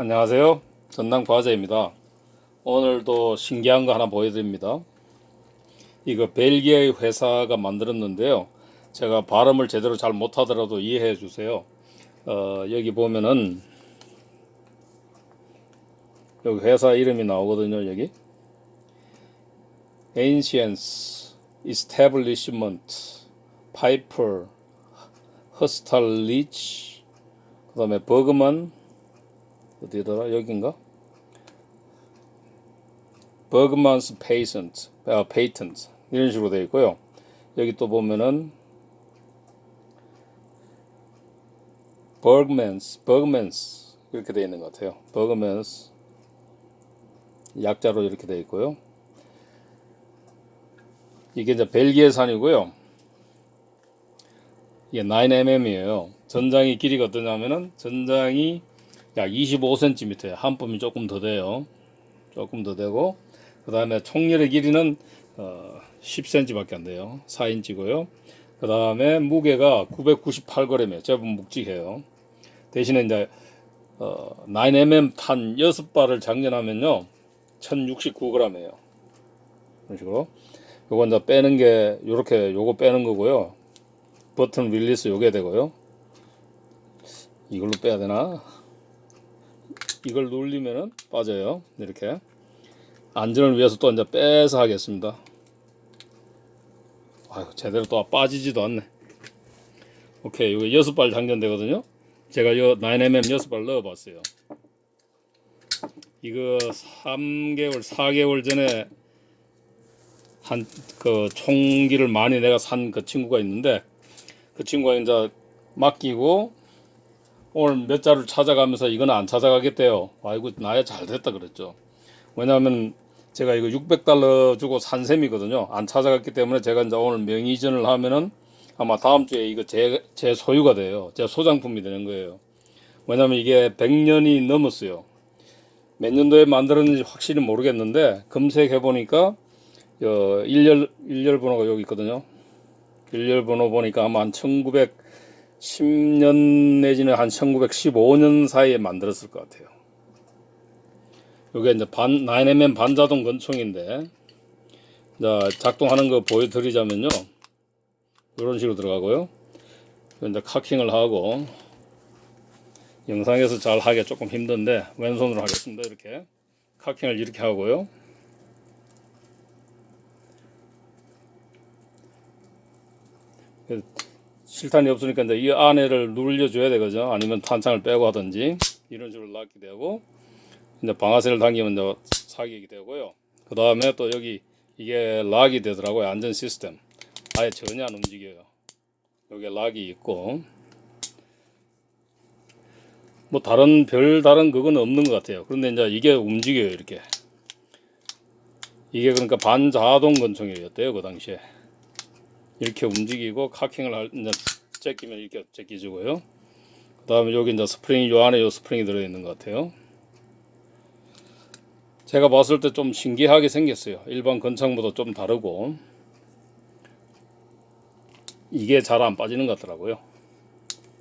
안녕하세요. 전남 과자입니다. 오늘도 신기한 거 하나 보여드립니다. 이거 벨기에 회사가 만들었는데요. 제가 발음을 제대로 잘 못하더라도 이해해 주세요. 어, 여기 보면은 여기 회사 이름이 나오거든요. 여기 Ancients Establishment Piper Hostalich 그 다음에 버그만 어디더라 여긴가? 버그만스 페이턴트, 아, 페이턴트 이런 식으로 되어 있고요. 여기 또 보면은 버그맨스, 버그맨스 이렇게 되어 있는 것 같아요. 버그맨스 약자로 이렇게 되어 있고요. 이게 이제 벨기에산이고요. 이게 9mm이에요. 전장이 길이가 어떠냐면은 전장이 약 25cm, 한 뼘이 조금 더 돼요. 조금 더 되고, 그 다음에 총열의 길이는 어, 10cm밖에 안 돼요. 4인치고요. 그 다음에 무게가 998g이에요. 제법 묵직해요. 대신에 이제 어, 9mm 탄 6발을 장전하면요. 1069g이에요. 이런 식으로. 요거 이제 빼는 게, 요렇게 요거 빼는 거고요. 버튼 릴리스 요게 되고요. 이걸로 빼야 되나? 이걸 눌리면은 빠져요. 이렇게. 안전을 위해서 또 이제 빼서 하겠습니다. 아유, 제대로 또 빠지지도 않네. 오케이, 이거 여섯 발 장전되거든요. 제가 요 9mm 여섯 발 넣어봤어요. 이거 3개월, 4개월 전에 한 그 총기를 많이 내가 산 그 친구가 있는데 그 친구가 이제 맡기고 오늘 몇 자를 찾아가면서 이거는 안 찾아가겠대요. 아이고 나야 잘 됐다 그랬죠. 왜냐하면 제가 이거 600달러 주고 산 셈이거든요. 안 찾아갔기 때문에 제가 이제 오늘 명의전을 하면은 아마 다음 주에 이거 제, 제 소유가 돼요. 제 소장품이 되는 거예요. 왜냐하면 이게 100년이 넘었어요. 몇 년도에 만들었는지 확실히 모르겠는데 검색해 보니까 어, 일열 일열 번호가 여기 있거든요. 일열 번호 보니까 아마 한 1910년 내지는 한 1915년 사이에 만들었을 것 같아요. 이게 이제 반 9mm 반자동 권총인데 자 작동하는 거 보여드리자면요. 이런 식으로 들어가고요. 이제 카킹을 하고 영상에서 잘 하기 조금 힘든데 왼손으로 하겠습니다. 이렇게 카킹을 이렇게 하고요. 실탄이 없으니까 이제 이 안에를 눌려줘야 되거죠. 아니면 탄창을 빼고 하든지 이런 식으로 놨게 되고 이제 방아쇠를 당기면 이제 사격이 되고요. 그 다음에 또 여기 이게 락이 되더라고요. 안전 시스템. 아예 전혀 안 움직여요. 여기 락이 있고 뭐 다른 별 다른 그건 없는 것 같아요. 그런데 이제 이게 움직여요. 이렇게 이게 그러니까 반자동 권총이었대요. 그 당시에. 이렇게 움직이고 카킹을 할 이제 제끼면 이렇게 제끼주고요. 그 다음에 여기 이제 스프링이 요 안에 요 스프링이 들어 있는 것 같아요. 제가 봤을 때 좀 신기하게 생겼어요. 일반 건창보다 좀 다르고 이게 잘 안 빠지는 것 같더라고요.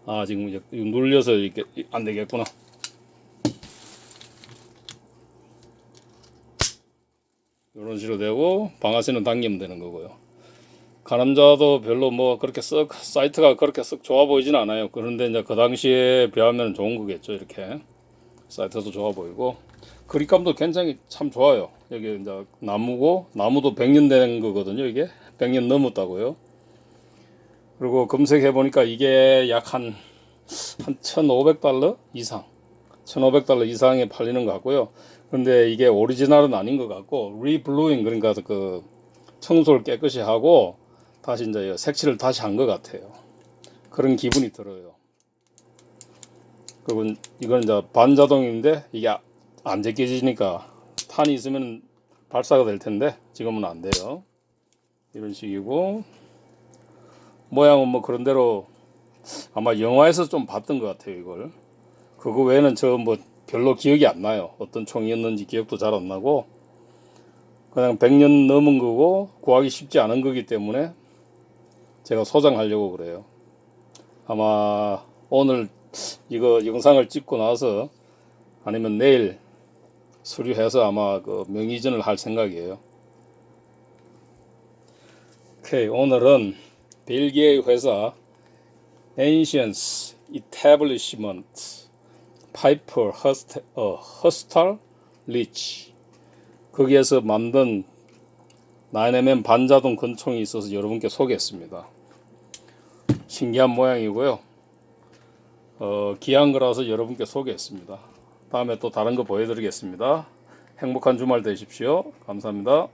아 지금 이제 눌려서 이렇게 안 되겠구나. 이런 식으로 되고 방아쇠는 당기면 되는 거고요. 가남자도 별로 뭐 그렇게 썩 사이트가 그렇게 썩 좋아 보이진 않아요. 그런데 이제 그 당시에 비하면 좋은 거겠죠. 이렇게 사이트도 좋아 보이고 그립감도 굉장히 참 좋아요. 여기 이제 나무고 나무도 100년 된 거거든요. 이게 100년 넘었다고요. 그리고 검색해 보니까 이게 약 한 한 1,500달러 이상, 1,500달러 이상에 팔리는 것 같고요. 근데 이게 오리지널은 아닌 것 같고 리블루잉 그러니까 그 청소를 깨끗이 하고 다시 이제 색칠을 다시 한 것 같아요. 그런 기분이 들어요. 그리고 이건 이제 반자동인데 이게 안 제껴지니까 탄이 있으면 발사가 될 텐데 지금은 안 돼요. 이런 식이고 모양은 뭐 그런 대로 아마 영화에서 좀 봤던 것 같아요 이걸. 그거 외에는 저 뭐 별로 기억이 안 나요. 어떤 총이었는지 기억도 잘 안 나고 그냥 100년 넘은 거고 구하기 쉽지 않은 거기 때문에 제가 소장하려고 그래요. 아마 오늘 이거 영상을 찍고 나서 아니면 내일 수리해서 아마 그 명의전을 할 생각이에요. 오케이 오늘은 벨기에 회사 Ancients Establishment 파이퍼 허스테, 어, 리치 거기에서 만든 9mm 반자동 권총이 있어서 여러분께 소개했습니다. 신기한 모양이고요. 어, 귀한 거라서 여러분께 소개했습니다. 다음에 또 다른 거 보여드리겠습니다. 행복한 주말 되십시오. 감사합니다.